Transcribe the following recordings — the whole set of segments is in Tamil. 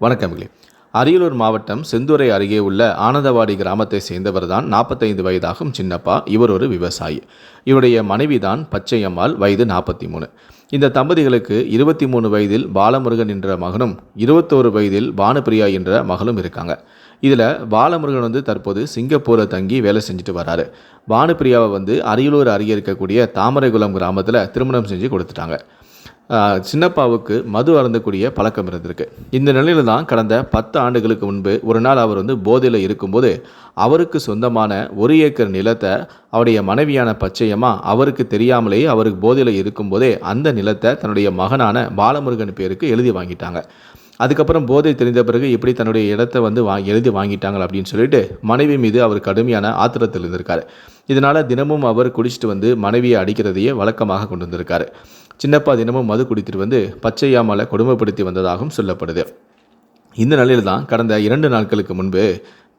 வணக்கமிகளே அரியலூர் மாவட்டம் செந்துறை அருகே உள்ள ஆனந்தவாடி கிராமத்தை சேர்ந்தவர் தான் நாற்பத்தைந்து வயதாகும் சின்னப்பா. இவர் ஒரு விவசாயி. இவருடைய மனைவி தான் பச்சையம்மாள் வயது நாற்பத்தி மூணு இந்த தம்பதிகளுக்கு இருபத்தி மூணு வயதில் பாலமுருகன் என்ற மகனும் இருபத்தோரு வயதில் பானுப்பிரியா என்ற மகளும் இருக்காங்க. இதில் பாலமுருகன் வந்து தற்போது சிங்கப்பூரில் தங்கி வேலை செஞ்சுட்டு வராரு. பானுபிரியாவை வந்து அரியலூர் அருகே இருக்கக்கூடிய தாமரைகுளம் கிராமத்தில் திருமணம் செஞ்சு கொடுத்துட்டாங்க. சின்னப்பாவுக்கு மது அருந்தக்கூடிய பழக்கம் இருந்திருக்கு. இந்த நிலையில தான் கடந்த பத்து ஆண்டுகளுக்கு முன்பு ஒரு நாள் அவர் வந்து போதையில் இருக்கும்போது அவருக்கு சொந்தமான ஒரு ஏக்கர் நிலத்தை அவருடைய மனைவியான பச்சையம்மா அவருக்கு தெரியாமலேயே அவருக்கு போதையில் இருக்கும்போதே அந்த நிலத்தை தன்னுடைய மகனான பாலமுருகன் பேருக்கு எழுதி வாங்கிட்டாங்க. அதுக்கப்புறம் போதை தெரிந்த பிறகு எப்படி தன்னுடைய இடத்தை வந்து வா எழுதி வாங்கிட்டாங்க அப்படின்னு சொல்லிட்டு மனைவி மீது அவர் கடுமையான ஆத்திரத்தில் இருந்திருக்காரு. இதனால் தினமும் அவர் குடிச்சிட்டு வந்து மனைவியை அடிக்கிறதையே வழக்கமாக கொண்டு வந்திருக்காரு. சின்னப்பா தினமும் மது குடித்துட்டு வந்து பச்சையாமலை கொடுமைப்படுத்தி வந்ததாகவும் சொல்லப்படுது. இந்த நிலையில் தான் கடந்த இரண்டு நாட்களுக்கு முன்பு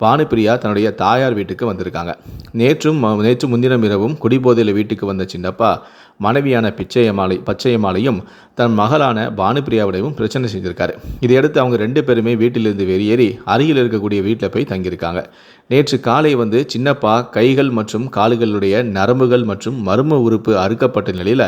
பானுப்பிரியா தன்னுடைய தாயார் வீட்டுக்கு வந்திருக்காங்க. நேற்றும் நேற்று முன்தினம் இரவும் குடிபோதையில் வீட்டுக்கு வந்த சின்னப்பா மனைவியான பிச்சையம்மாளை பச்சையம்மாளையும் தன் மகளான பானுப்பிரியாவிடையும் பிரச்சனை செஞ்சிருக்காரு. இதையடுத்து அவங்க ரெண்டு பேருமே வீட்டிலிருந்து வெளியேறி அருகில் இருக்கக்கூடிய வீட்டில் போய் தங்கியிருக்காங்க. நேற்று காலை வந்து சின்னப்பா கைகள் மற்றும் கால்களுடைய நரம்புகள் மற்றும் மர்ம உறுப்பு அறுக்கப்பட்ட நிலையில்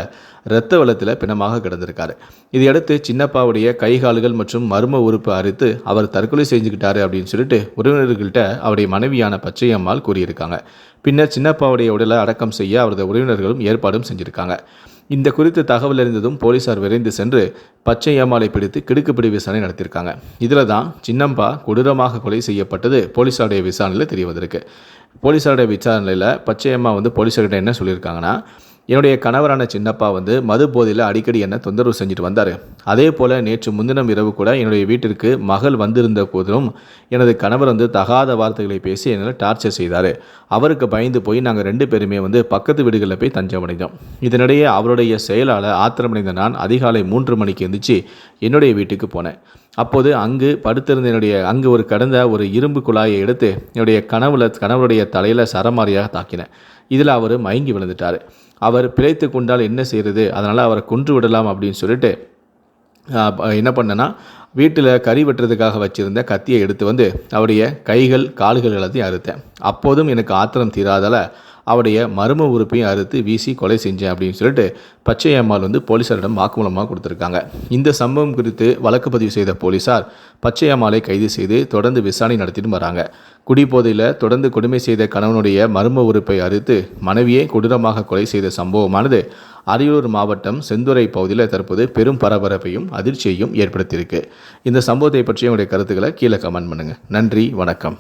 இரத்த வளத்தில் பிணமாக கிடந்திருக்காரு. இதையடுத்து சின்னப்பாவுடைய கை கால்கள் மற்றும் மர்ம உறுப்பு அறுத்து அவர் தற்கொலை செஞ்சுக்கிட்டாரு அப்படின்னு சொல்லிட்டு உறவினர்கள்ட்ட அவருடைய மனைவியான பச்சையம்மாள் கூறியிருக்காங்க. பின்னர் சின்னப்பாவுடைய உடலை அடக்கம் செய்ய அவரது உறவினர்களும் ஏற்பாடும் செஞ்சிருக்காங்க. இந்த குறித்து தகவல் அறிந்ததும் போலீசார் விரைந்து சென்று பச்சையம்மாளை பிடித்து கிடுக்குப்பிடி விசாரணை நடத்தியிருக்காங்க. இதில் தான் சின்னம்பா கொடூரமாக கொலை செய்யப்பட்டது போலீசாருடைய விசாரணையில் தெரிய வந்திருக்கு போலீசாருடைய விசாரணையில் பச்சையம்மா வந்து போலீஸார்கிட்ட என்ன சொல்லியிருக்காங்கன்னா என்னுடைய கணவரான சின்னப்பா வந்து மது போதையில் அடிக்கடி என்ன தொந்தரவு செஞ்சுட்டு வந்தார். அதே போல் நேற்று முன்தினம் இரவு கூட என்னுடைய வீட்டிற்கு மகள் வந்திருந்த போதிலும் எனது கணவர் வந்து தகாத வார்த்தைகளை பேசி என்னை டார்ச்சர் செய்தார். அவருக்கு பயந்து போய் நாங்கள் ரெண்டு பேருமே வந்து பக்கத்து வீடுகளில் போய் தஞ்சம் அடைந்தோம். இதனிடையே அவருடைய செயலால் ஆத்திரமடைந்த நான் அதிகாலை மூன்று மணிக்கு எந்திரிச்சு என்னுடைய வீட்டுக்கு போனேன். அப்போது அங்கு படுத்திருந்த என்னுடைய அங்கு ஒரு கடந்த ஒரு இரும்பு குழாயை எடுத்து என்னுடைய கனவுல கணவருடைய தலையில் சரமாரியாக தாக்கினேன். இதில் அவர் மயங்கி விழுந்துட்டார். அவர் பிழைத்து கொண்டால் என்ன செய்கிறது அதனால் அவரை கொன்று விடலாம் அப்படின்னு சொல்லிட்டு என்ன பண்ணேன்னா வீட்டில் கறி வெட்டுறதுக்காக வச்சுருந்த கத்தியை எடுத்து வந்து அவருடைய கைகள் கால்கள் எல்லாத்தையும் அறுத்தேன். அப்போதும் எனக்கு ஆத்திரம் தீராதால் அவருடைய மர்ம உறுப்பையும் அறுத்து வீசி கொலை செஞ்சேன் அப்படின்னு சொல்லிட்டு பச்சையம்மாள் வந்து போலீசாரிடம் வாக்குமூலமாக கொடுத்துருக்காங்க. இந்த சம்பவம் குறித்து வழக்கு பதிவு செய்த போலீசார் பச்சையம்மாளை கைது செய்து தொடர்ந்து விசாரணை நடத்திட்டு வராங்க. குடிபோதையில் தொடர்ந்து கொடுமை செய்த கணவனுடைய மர்ம உறுப்பை அறுத்து மனைவியை கொடூரமாக கொலை செய்த சம்பவமானது அரியலூர் மாவட்டம் செந்துறை பகுதியில் தற்போது பெரும் பரபரப்பையும் அதிர்ச்சியையும் ஏற்படுத்தியிருக்கு. இந்த சம்பவத்தை பற்றி உங்களுடைய கருத்துக்களை கீழே கமெண்ட் பண்ணுங்கள் நன்றி வணக்கம்.